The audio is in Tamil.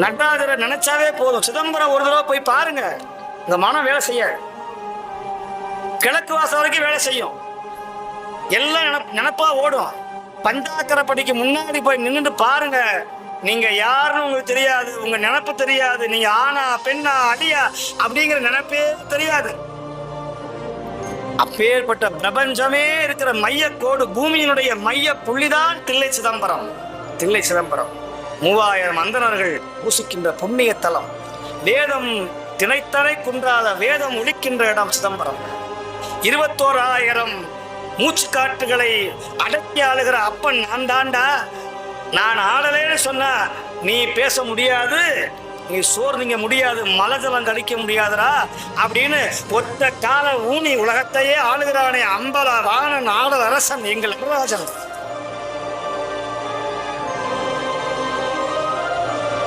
நடராஜரை நினைச்சாவே போதும். சிதம்பரம் ஒரு தடவை போய் பாருங்க. இந்த மனம் வேலை செய்ய. கிழக்கு வாசல் வரைக்கும் வேலை செய்யும். எல்லாம் நினப் நினப்பா ஓடும். பஞ்சாக்கரை படிக்கு முன்னாடி போய் நின்றுட்டு பாருங்க. நீங்க யாருன்னு உங்களுக்கு தெரியாது. உங்க நினப்பு தெரியாது. நீங்க ஆனா பெண்ணா அடியா அப்படிங்கிற நினைப்பே தெரியாது. அப்பேற்பட்ட பிரபஞ்சமே இருக்கிற மையக்கோடு பூமியினுடைய மைய புள்ளிதான் தில்லை சிதம்பரம். தில்லை சிதம்பரம். மூவாயிரம் அந்தணர்கள் பூசிக்கின்ற புண்ணிய தலம். வேதம் திணைத்தனை குன்றாத வேதம் ஒழிக்கின்ற இடம் சிதம்பரம். இருபத்தோராயிரம் மூச்சு காட்டுகளை அடக்கி ஆளுகிற அப்பன் நான் தாண்டா. நான் ஆடலேன்னு சொன்னா நீ பேச முடியாது. நீ சோர்ந்திங்க முடியாது மலஜலம் கழிக்க முடியாதுரா அப்படின்னு ஒத்த கால ஊனி உலகத்தையே ஆளுகிறானே அம்பல வாணன் ஆடல் அரசன் எங்கள் நடராஜன்.